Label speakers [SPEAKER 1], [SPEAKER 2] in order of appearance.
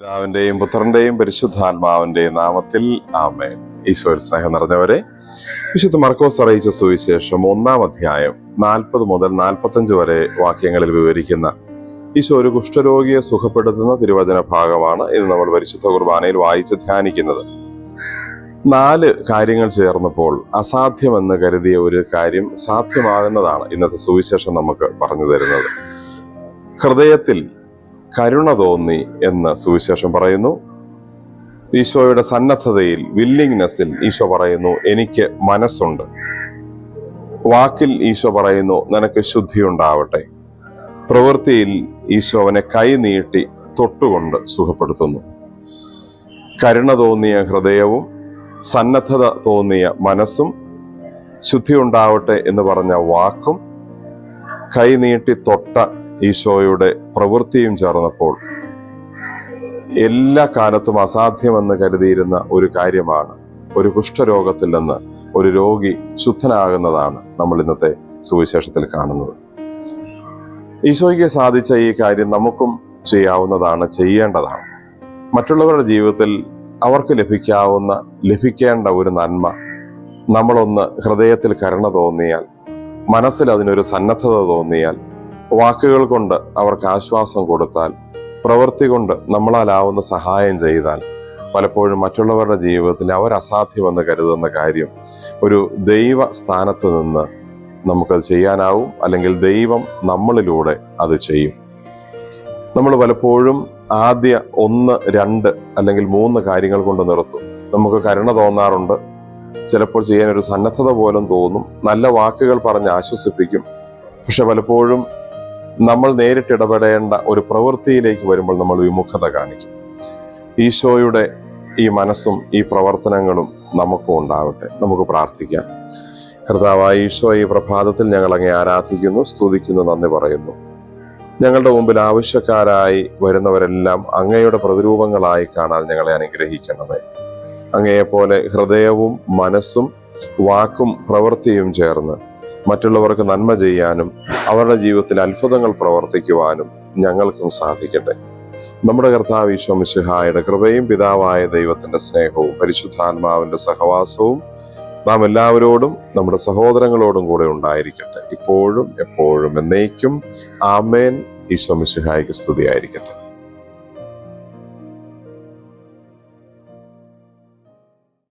[SPEAKER 1] പിതാവിന്റെയും പുത്രന്റെയും പരിശുദ്ധാത്മാവിന്റെയും നാമത്തിൽ ആമേൻ. ഈശ്വര സ്നേഹം നിറഞ്ഞവരെ വിശുദ്ധ മർക്കോസ് അറിയിച്ച സുവിശേഷം ഒന്നാം അധ്യായം നാൽപ്പത് മുതൽ നാൽപ്പത്തഞ്ച് വരെ വാക്യങ്ങളിൽ വിവരിക്കുന്ന ഈശോ ഒരു കുഷ്ഠരോഗിയെ സുഖപ്പെടുത്തുന്ന തിരുവചന ഭാഗമാണ് ഇത് നമ്മൾ പരിശുദ്ധ കുർബാനയിൽ വായിച്ച് ധ്യാനിക്കുന്നത്. നാല് കാര്യങ്ങൾ ചേർന്നപ്പോൾ അസാധ്യമെന്ന് കരുതിയ ഒരു കാര്യം സാധ്യമാകുന്നതാണ് ഇന്നത്തെ സുവിശേഷം നമുക്ക് പറഞ്ഞു തരുന്നത്. ഹൃദയത്തിൽ കരുണ തോന്നി എന്ന് സുവിശേഷം പറയുന്നു. ഈശോയുടെ സന്നദ്ധതയിൽ വില്ലിങ്നെസ്സിൽ ഈശോ പറയുന്നു എനിക്ക് മനസ്സുണ്ട്. വാക്കിൽ ഈശോ പറയുന്നു നിനക്ക് ശുദ്ധിയുണ്ടാവട്ടെ. പ്രവൃത്തിയിൽ ഈശോവനെ കൈ നീട്ടി തൊട്ടുകൊണ്ട് സുഖപ്പെടുത്തുന്നു. കരുണ തോന്നിയ ഹൃദയവും സന്നദ്ധത തോന്നിയ മനസ്സും ശുദ്ധി ഉണ്ടാവട്ടെ എന്ന് പറഞ്ഞ വാക്കും കൈ നീട്ടി തൊട്ട ഈശോയുടെ പ്രവൃത്തിയും ചേർന്നപ്പോൾ എല്ലാ കാലത്തും അസാധ്യമെന്ന് കരുതിയിരുന്ന ഒരു കാര്യമാണ് ഒരു കുഷ്ഠരോഗത്തിൽ നിന്ന് ഒരു രോഗി ശുദ്ധനാകുന്നതാണ് നമ്മൾ ഇന്നത്തെ സുവിശേഷത്തിൽ കാണുന്നത്. ഈശോയ്ക്ക് സാധിച്ച ഈ കാര്യം നമുക്കും ചെയ്യാവുന്നതാണ് ചെയ്യേണ്ടതാണ്. മറ്റുള്ളവരുടെ ജീവിതത്തിൽ അവർക്ക് ലഭിക്കാവുന്ന ലഭിക്കേണ്ട ഒരു നന്മ നമ്മളൊന്ന് ഹൃദയത്തിൽ കരുണ തോന്നിയാൽ മനസ്സിൽ അതിനൊരു സന്നദ്ധത തോന്നിയാൽ വാക്കുകൾ കൊണ്ട് അവർക്ക് ആശ്വാസം കൊടുത്താൽ പ്രവൃത്തി കൊണ്ട് നമ്മളാലാവുന്ന സഹായം ചെയ്താൽ പലപ്പോഴും മറ്റുള്ളവരുടെ ജീവിതത്തിൽ അവർ അസാധ്യമെന്ന് കരുതുന്ന കാര്യം ഒരു ദൈവ സ്ഥാനത്ത് നിന്ന് നമുക്കത് ചെയ്യാനാവും അല്ലെങ്കിൽ ദൈവം നമ്മളിലൂടെ അത് ചെയ്യും. നമ്മൾ പലപ്പോഴും ആദ്യ ഒന്ന് രണ്ട് അല്ലെങ്കിൽ മൂന്ന് കാര്യങ്ങൾ കൊണ്ട് നിർത്തും. നമുക്ക് കരുണ തോന്നാറുണ്ട്. ചിലപ്പോൾ ചെയ്യാൻ ഒരു സന്നദ്ധത പോലും തോന്നും. നല്ല വാക്കുകൾ പറഞ്ഞ് ആശ്വസിപ്പിക്കും. പക്ഷെ പലപ്പോഴും നമ്മൾ നേരിട്ട് ഇടപെടേണ്ട ഒരു പ്രവൃത്തിയിലേക്ക് വരുമ്പോൾ നമ്മൾ വിമുഖത കാണിക്കും. ഈശോയുടെ ഈ മനസ്സും ഈ പ്രവർത്തനങ്ങളും നമുക്കും ഉണ്ടാവട്ടെ. നമുക്ക് പ്രാർത്ഥിക്കാം. കർത്താവായ ഈശോ ഈ പ്രഭാതത്തിൽ ഞങ്ങൾ അങ്ങേ ആരാധിക്കുന്നു സ്തുതിക്കുന്നു നന്ദി പറയുന്നു. ഞങ്ങളുടെ മുമ്പിൽ ആവശ്യക്കാരായി വരുന്നവരെല്ലാം അങ്ങയുടെ പ്രതിരൂപങ്ങളായി കാണാൻ ഞങ്ങളെ അനുഗ്രഹിക്കണമേ. അങ്ങയെപ്പോലെ ഹൃദയവും മനസ്സും വാക്കും പ്രവൃത്തിയും ചേർന്ന് മറ്റുള്ളവർക്ക് നന്മ ചെയ്യാനും അവരുടെ ജീവിതത്തിൽ അത്ഭുതങ്ങൾ പ്രവർത്തിക്കുവാനും ഞങ്ങൾക്കും സാധിക്കട്ടെ. നമ്മുടെ കർത്താവ് ഈശോ മിശിഹായുടെ കൃപയും പിതാവായ ദൈവത്തിന്റെ സ്നേഹവും പരിശുദ്ധാത്മാവിന്റെ സഹവാസവും നാം എല്ലാവരോടും നമ്മുടെ സഹോദരങ്ങളോടും കൂടെ ഉണ്ടായിരിക്കട്ടെ. ഇപ്പോഴും എപ്പോഴും എന്നേക്കും ആമേൻ. ഈശോ മിശിഹായ്ക്ക് സ്തുതിയായിരിക്കട്ടെ.